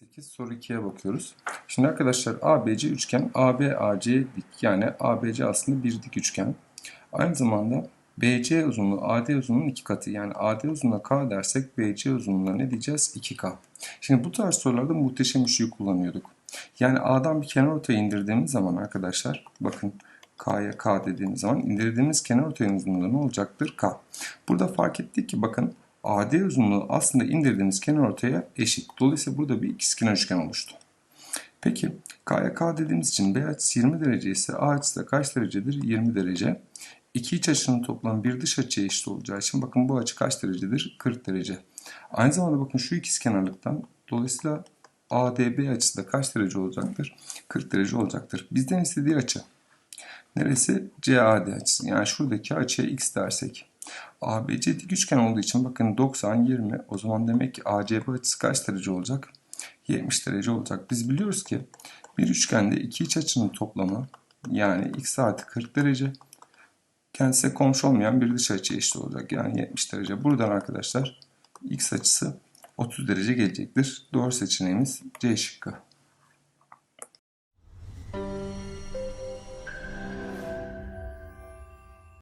8 soru 2'ye bakıyoruz. Şimdi arkadaşlar ABC üçgen AB AC dik yani ABC aslında bir dik üçgen. Aynı zamanda BC uzunluğu AD uzunluğunun iki katı yani AD uzunluğuna K dersek BC uzunluğuna ne diyeceğiz? 2K. Şimdi bu tarz sorularda muhteşem ışığı kullanıyorduk. Yani A'dan bir kenar ortaya indirdiğimiz zaman arkadaşlar bakın K'ya K dediğimiz zaman indirdiğimiz kenar ortaya uzunluğu ne olacaktır? K. Burada fark ettik ki bakın AD uzunluğu aslında indirdiğimiz kenar ortaya eşit. Dolayısıyla burada bir ikizkenar üçgen oluştu. Peki K'ya K dediğimiz için B açısı 20 derece ise A açısı da kaç derecedir? 20 derece. İki iç açının toplamı bir dış açıya eşit olacağı için bakın bu açı kaç derecedir? 40 derece. Aynı zamanda bakın şu ikizkenarlıktan dolayısıyla ADB açısı da kaç derece olacaktır? 40 derece olacaktır. Bizden istediği açı. Neresi? CAD açısı. Yani şuradaki açıya x dersek. ABC dik üçgen olduğu için bakın 90, 20. O zaman demek ki ACB açısı kaç derece olacak? 70 derece olacak. Biz biliyoruz ki bir üçgende iki iç açının toplamı yani x artı 40 derece kendisine komşu olmayan bir dış açı eşit olacak. Yani 70 derece. Buradan arkadaşlar x açısı 30 derece gelecektir. Doğru seçeneğimiz C şıkkı.